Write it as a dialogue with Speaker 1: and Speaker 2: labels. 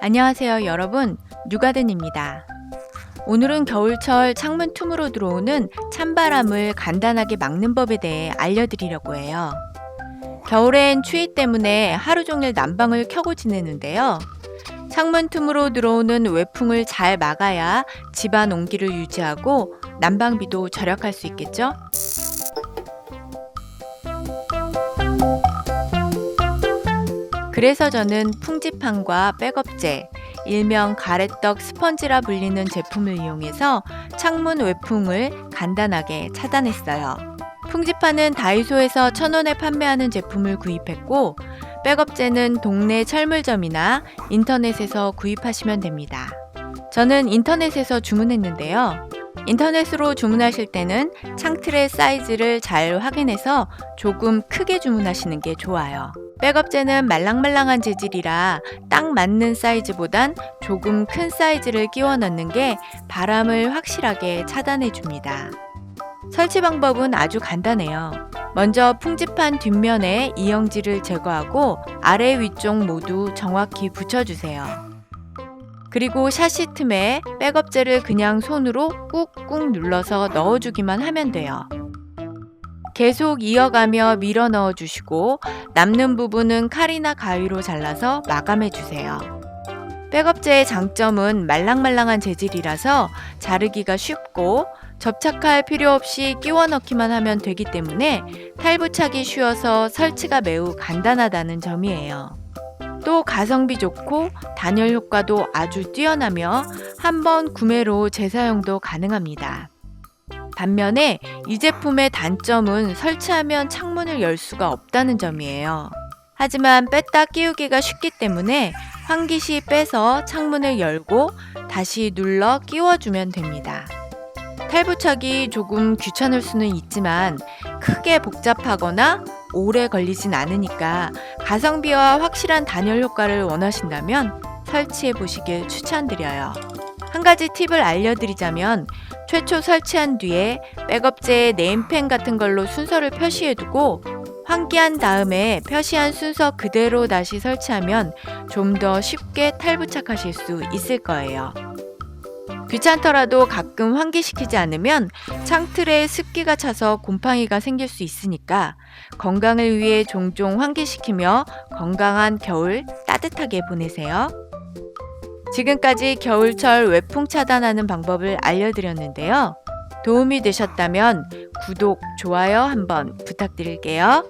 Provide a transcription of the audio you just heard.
Speaker 1: 안녕하세요, 여러분. 뉴가든입니다. 오늘은 겨울철 창문 틈으로 들어오는 찬바람을 간단하게 막는 법에 대해 알려드리려고 해요. 겨울엔 추위 때문에 하루 종일 난방을 켜고 지내는데요. 창문 틈으로 들어오는 외풍을 잘 막아야 집안 온기를 유지하고 난방비도 절약할 수 있겠죠? 그래서 저는 풍지판과 백업제, 일명 가래떡 스펀지라 불리는 제품을 이용해서 창문 외풍을 간단하게 차단했어요. 풍지판은 다이소에서 천원에 판매하는 제품을 구입했고, 백업제는 동네 철물점이나 인터넷에서 구입하시면 됩니다. 저는 인터넷에서 주문했는데요. 인터넷으로 주문하실 때는 창틀의 사이즈를 잘 확인해서 조금 크게 주문하시는 게 좋아요. 백업제는 말랑말랑한 재질이라 딱 맞는 사이즈보단 조금 큰 사이즈를 끼워 넣는 게 바람을 확실하게 차단해 줍니다. 설치 방법은 아주 간단해요. 먼저 풍지판 뒷면에 이영지를 제거하고 아래 위쪽 모두 정확히 붙여주세요. 그리고 샤시 틈에 백업제를 그냥 손으로 꾹꾹 눌러서 넣어주기만 하면 돼요. 계속 이어가며 밀어 넣어 주시고 남는 부분은 칼이나 가위로 잘라서 마감해 주세요. 백업제의 장점은 말랑말랑한 재질이라서 자르기가 쉽고 접착할 필요 없이 끼워 넣기만 하면 되기 때문에 탈부착이 쉬워서 설치가 매우 간단하다는 점이에요. 또 가성비 좋고 단열 효과도 아주 뛰어나며 한번 구매로 재사용도 가능합니다. 반면에 이 제품의 단점은 설치하면 창문을 열 수가 없다는 점이에요. 하지만 뺐다 끼우기가 쉽기 때문에 환기 시 빼서 창문을 열고 다시 눌러 끼워주면 됩니다. 탈부착이 조금 귀찮을 수는 있지만 크게 복잡하거나 오래 걸리진 않으니까 가성비와 확실한 단열 효과를 원하신다면 설치해 보시길 추천드려요. 한 가지 팁을 알려드리자면 최초 설치한 뒤에 백업제의 네임펜 같은 걸로 순서를 표시해 두고 환기한 다음에 표시한 순서 그대로 다시 설치하면 좀 더 쉽게 탈부착하실 수 있을 거예요. 귀찮더라도 가끔 환기시키지 않으면 창틀에 습기가 차서 곰팡이가 생길 수 있으니까 건강을 위해 종종 환기시키며 건강한 겨울 따뜻하게 보내세요. 지금까지 겨울철 외풍 차단하는 방법을 알려드렸는데요. 도움이 되셨다면 구독, 좋아요 한번 부탁드릴게요.